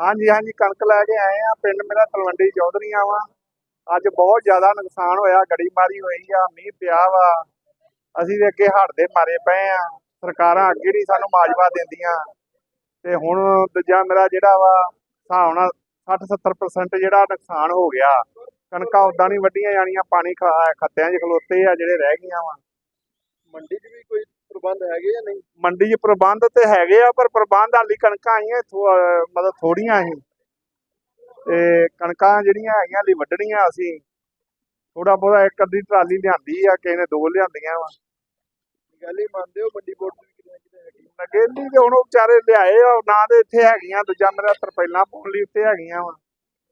ਹਾਂਜੀ ਹਾਂਜੀ, ਕਣਕ ਲੈ ਕੇ ਆਏ ਆ। ਪਿੰਡ ਮੇਰਾ ਤਲਵੰਡੀ ਚੌਧਰੀਆਂ ਵਾ। ਅੱਜ ਬਹੁਤ ਜ਼ਿਆਦਾ ਨੁਕਸਾਨ ਹੋਇਆ ਗੜੀ ਮਾਰੀ ਹੋਈ ਆ, ਮੀਂਹ ਪਿਆ ਵਾ। ਅਸੀਂ ਵੀ ਅੱਗੇ ਹੜ੍ਹ ਦੇ ਮਾਰੇ ਪਏ ਆ। ਸਰਕਾਰਾਂ ਅੱਗੇ ਨਹੀਂ ਸਾਨੂੰ ਮਾਜਵਾ ਦਿੰਦੀਆਂ। ਤੇ ਹੁਣ ਦੂਜਾ ਮੇਰਾ ਜਿਹੜਾ ਵਾ, ਹਿਸਾਬ ਨਾਲ 60 70% ਜਿਹੜਾ ਨੁਕਸਾਨ ਹੋ ਗਿਆ। ਕਣਕਾਂ ਉਦਾਂ ਨਹੀਂ ਵੱਢੀਆਂ ਜਾਣੀਆਂ, ਪਾਣੀ ਖਾ- ਖੱਤਿਆਂ 'ਚ ਖਲੋਤੇ ਆ ਜਿਹੜੇ ਰਹਿ ਗਈਆਂ ਵਾ। ਮੰਡੀ 'ਚ ਵੀ ਕੋਈ ਪ੍ਰਬੰਧ ਹੈਗੇ ਜਾਂ ਨਹੀਂ ਮੰਡੀ 'ਚ ਪ੍ਰਬੰਧ ਤੇ ਹੈਗੇ ਆ ਪਰ ਪ੍ਰਬੰਧ ਹਾਲੀ ਕਣਕਾਂ ਆਈਆਂ ਮਤਲਬ ਥੋੜੀਆਂ ਸੀ ਤੇ ਕਣਕਾਂ ਜਿਹੜੀਆਂ ਹੈਗੀਆਂ ਹਾਲੀ ਵੱਢਣੀਆਂ ਅਸੀਂ। ਥੋੜਾ ਬਹੁਤਾ ਇੱਕ ਅੱਧੀ ਟਰਾਲੀ ਲਿਆਂਦੀ ਆ ਕਿਸੇ ਨੇ ਦੋ ਲਿਆਂਦੀਆਂ ਵਾ। ਗੱਲ ਹੀ ਮੰਨਦੇ ਹੋ ਮੰਡੀ ਬੋਰਡ ਦੀ ਕਿਤੇ ਹੈਗੀ। ਨਗੇਲੀ ਤੇ ਹੁਣ ਉਹ ਵਿਚਾਰੇ ਲਿਆਏ ਆ ਨਾ ਦੇ ਇੱਥੇ ਹੈਗੀਆਂ ਦੂਜਾ ਮੇਰਾ ਤਰਪੈਲਾਂ ਪਾਉਣ ਲਈ ਉੱਤੇ ਹੈਗੀਆਂ ਵਾ।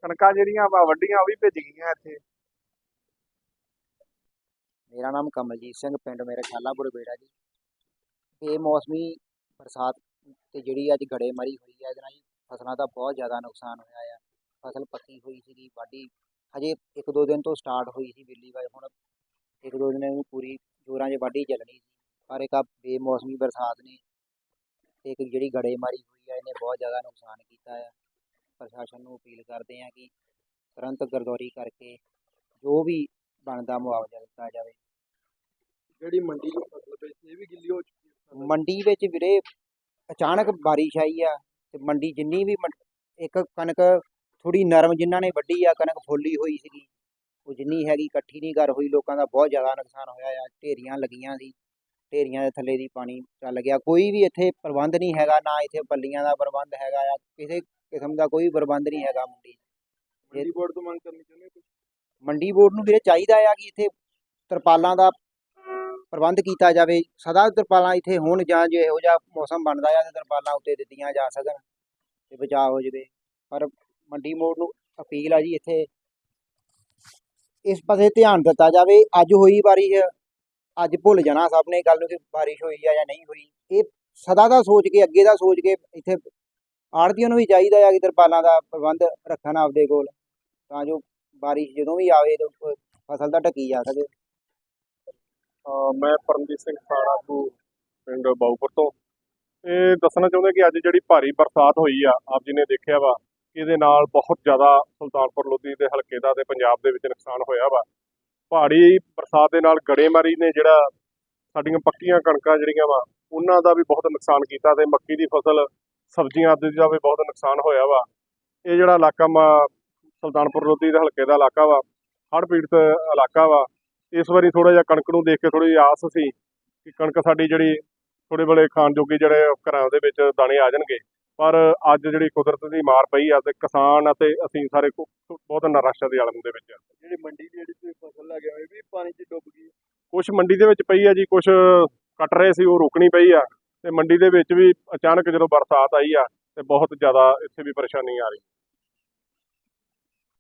ਕਣਕਾਂ ਜਿਹੜੀਆਂ ਵਾ ਵੱਡੀਆਂ ਉਹ ਵੀ ਭੇਜ ਗਈਆਂ ਇੱਥੇ। ਮੇਰਾ ਨਾਮ ਕਮਲਜੀਤ ਸਿੰਘ ਪਿੰਡ ਮੇਰਾ ਛਾਲਾਪੁਰ ਬੇੜਾ ਜੀ। ਬੇਮੌਸਮੀ ਬਰਸਾਤ ਤੇ ਜਿਹੜੀ ਅੱਜ ਗੜੇਮਾਰੀ ਹੋਈ ਹੈ ਇਹਦੇ ਨਾਲ ਜੀ ਫਸਲਾਂ ਦਾ ਬਹੁਤ ਜ਼ਿਆਦਾ ਨੁਕਸਾਨ ਹੋਇਆ ਆ। ਫਸਲ ਪੱਕੀ ਹੋਈ ਸੀਗੀ, ਵਾਢੀ ਹਜੇ ਇੱਕ ਦੋ ਦਿਨ ਤੋਂ ਸਟਾਰਟ ਹੋਈ ਸੀ ਬਿੱਲੀ ਬਾਈ ਹੁਣ ਇੱਕ ਦੋ ਦਿਨ ਇਹਨੂੰ ਪੂਰੀ ਜੋਰਾਂ 'ਚ ਵਾਢੀ ਚੱਲਣੀ ਸੀ। ਪਰ ਇੱਕ ਆ ਬੇਮੌਸਮੀ ਬਰਸਾਤ ਨੇ ਤੇ ਇੱਕ ਜਿਹੜੀ ਗੜੇਮਾਰੀ ਹੋਈ ਆ, ਇਹਨੇ ਬਹੁਤ ਜ਼ਿਆਦਾ ਨੁਕਸਾਨ ਕੀਤਾ ਆ। ਪ੍ਰਸ਼ਾਸਨ ਨੂੰ ਅਪੀਲ ਕਰਦੇ ਆ ਕਿ ਤੁਰੰਤ ਗਰਦੌਰੀ ਕਰਕੇ ਜੋ ਵੀ ਬਣਦਾ ਮੁਆਵਜ਼ਾ ਦਿੱਤਾ ਜਾਵੇ। ਜਿਹੜੀ ਮੰਡੀ 'ਚ ਫਸਲ ਪਈ ਸੀ, ਇਹ ਵੀ ਗਿੱਲੀ ਹੋ ਚੁੱਕੀ ਮੰਡੀ ਵਿੱਚ ਵੀਰੇ ਅਚਾਨਕ ਬਾਰਿਸ਼ ਆਈ ਆ ਤੇ ਮੰਡੀ ਜਿੰਨੀ ਵੀ ਇੱਕ ਕਣਕ ਥੋੜੀ ਨਰਮ ਜਿਨ੍ਹਾਂ ਨੇ ਵੱਢੀ ਆ ਕਣਕ ਫੁੱਲੀ ਹੋਈ ਸੀਗੀ ਉਹ ਜਿੰਨੀ ਹੈਗੀ ਇਕੱਠੀ ਨਹੀਂ ਕਰ ਹੋਈ ਲੋਕਾਂ ਦਾ ਬਹੁਤ ਜ਼ਿਆਦਾ ਨੁਕਸਾਨ ਹੋਇਆ ਆ ਢੇਰੀਆਂ ਲੱਗੀਆਂ ਸੀ ਢੇਰੀਆਂ ਦੇ ਥੱਲੇ ਦੀ ਪਾਣੀ ਚੱਲ ਗਿਆ ਕੋਈ ਵੀ ਇੱਥੇ ਪ੍ਰਬੰਧ ਨਹੀਂ ਹੈਗਾ ਨਾ ਇੱਥੇ ਪੱਲੀਆਂ ਦਾ ਪ੍ਰਬੰਧ ਹੈਗਾ ਆ ਕਿਸੇ ਕਿਸਮ ਦਾ ਕੋਈ ਪ੍ਰਬੰਧ ਨਹੀਂ ਹੈਗਾ ਮੰਡੀ। ਮੰਡੀ ਬੋਰਡ ਤੋਂ ਮੰਗ ਕਰਨੀ ਚਾਹੁੰਦੇ? ਮੰਡੀ ਬੋਰਡ ਨੂੰ ਵੀਰੇ ਚਾਹੀਦਾ ਆ ਕਿ ਇੱਥੇ ਤਰਪਾਲਾਂ ਦਾ ਪ੍ਰਬੰਧ ਕੀਤਾ ਜਾਵੇ। ਸਦਾ ਤਰਪਾਲਾਂ ਇੱਥੇ ਹੋਣ ਜਾਂ ਜੇ ਇਹੋ ਜਿਹਾ ਮੌਸਮ ਬਣਦਾ ਆ ਤੇ ਤਰਪਾਲਾਂ ਉੱਤੇ ਦਿੱਤੀਆਂ ਜਾ ਸਕਣ ਤੇ ਬਚਾਅ ਹੋ ਜਾਵੇ। ਪਰ ਮੰਡੀ ਮੋੜ ਨੂੰ ਅਪੀਲ ਆ ਜੀ ਇੱਥੇ ਇਸ ਪਾਸੇ ਧਿਆਨ ਦਿੱਤਾ ਜਾਵੇ। ਅੱਜ ਹੋਈ ਬਾਰਿਸ਼, ਅੱਜ ਭੁੱਲ ਜਾਣਾ ਸਭ ਨੇ ਗੱਲ ਨੂੰ ਕਿ ਬਾਰਿਸ਼ ਹੋਈ ਆ ਜਾਂ ਨਹੀਂ ਹੋਈ। ਇਹ ਸਦਾ ਦਾ ਸੋਚ ਕੇ, ਅੱਗੇ ਦਾ ਸੋਚ ਕੇ ਇੱਥੇ ਆੜਤੀਆਂ ਨੂੰ ਵੀ ਚਾਹੀਦਾ ਆ ਕਿ ਤਰਪਾਲਾਂ ਦਾ ਪ੍ਰਬੰਧ ਰੱਖਣ ਆਪਦੇ ਕੋਲ, ਤਾਂ ਜੋ ਬਾਰਿਸ਼ ਜਦੋਂ ਵੀ ਆਵੇ ਤਾਂ ਫਸਲ ਤਾਂ ਢੱਕੀ ਜਾ ਸਕੇ। ਮੈਂ ਪਰਮਜੀਤ ਸਿੰਘ ਖਾੜਾ ਤੋਂ, ਪਿੰਡ ਬਾਉਪੁਰ ਤੋਂ। ਇਹ ਦੱਸਣਾ ਚਾਹੁੰਦੇ ਕਿ ਅੱਜ ਜਿਹੜੀ ਭਾਰੀ ਬਰਸਾਤ ਹੋਈ ਆ, ਆਪ ਜੀ ਨੇ ਦੇਖਿਆ ਵਾ, ਇਹਦੇ ਨਾਲ ਬਹੁਤ ਜ਼ਿਆਦਾ ਸੁਲਤਾਨਪੁਰ ਲੋਧੀ ਦੇ ਹਲਕੇ ਦਾ ਤੇ ਪੰਜਾਬ ਦੇ ਵਿੱਚ ਨੁਕਸਾਨ ਹੋਇਆ ਵਾ। ਪਹਾੜੀ ਬਰਸਾਤ ਦੇ ਨਾਲ ਗੜੇਮਾਰੀ ਨੇ ਜਿਹੜਾ ਸਾਡੀਆਂ ਪੱਕੀਆਂ ਕਣਕਾਂ ਜਿਹੜੀਆਂ ਵਾ, ਉਹਨਾਂ ਦਾ ਵੀ ਬਹੁਤ ਨੁਕਸਾਨ ਕੀਤਾ ਤੇ ਮੱਕੀ ਦੀ ਫਸਲ, ਸਬਜ਼ੀਆਂ ਆਦਿ ਦਾ ਵੀ ਬਹੁਤ ਨੁਕਸਾਨ ਹੋਇਆ ਵਾ। ਇਹ ਜਿਹੜਾ ਇਲਾਕਾ ਮਾ ਸੁਲਤਾਨਪੁਰ ਲੋਧੀ ਦੇ ਹਲਕੇ ਦਾ ਇਲਾਕਾ ਵਾ, ਹੜ੍ਹ ਪੀੜਤ ਇਲਾਕਾ ਵਾ ਇਸ ਵਾਰੀ ਥੋੜਾ ਜਿਹਾ ਕਣਕ ਨੂੰ ਦੇਖ ਕੇ ਥੋੜੀ ਆਸ ਸੀ ਕਿ ਕਣਕ ਸਾਡੀ ਜਿਹੜੀ ਥੋੜੇ ਬਲੇ ਖਾਣ ਜੋਗੀ ਜਿਹੜੇ ਘਰਾਂ ਦੇ ਵਿੱਚ ਦਾਣੇ ਆ ਜਾਣਗੇ। ਪਰ ਅੱਜ ਜਿਹੜੀ ਕੁਦਰਤ ਦੀ ਮਾਰ ਪਈ ਆ ਤੇ ਕਿਸਾਨ ਅਤੇ ਅਸੀਂ ਸਾਰੇ ਬਹੁਤ ਨਿਰਾਸ਼ਾ ਦੇ ਆਲਮ ਦੇ ਵਿੱਚ ਆ। ਜਿਹੜੀ ਮੰਡੀ ਦੀ ਜਿਹੜੀ ਫਸਲ ਲੈ ਕੇ ਆਏ ਵੀ ਪਾਣੀ 'ਚ ਡੁੱਬ ਗਈ। ਕੁਛ ਮੰਡੀ ਦੇ ਵਿੱਚ ਪਈ ਆ ਜੀ ਕੁਛ ਕੱਟ ਰਹੇ ਸੀ ਉਹ ਰੁਕਣੀ ਪਈ ਆ। ਤੇ ਮੰਡੀ ਦੇ ਵਿੱਚ ਵੀ ਅਚਾਨਕ ਜਦੋਂ ਬਰਸਾਤ ਆਈ ਆ ਤੇ ਬਹੁਤ ਜ਼ਿਆਦਾ ਇੱਥੇ ਵੀ ਪਰੇਸ਼ਾਨੀ ਆ ਰਹੀ।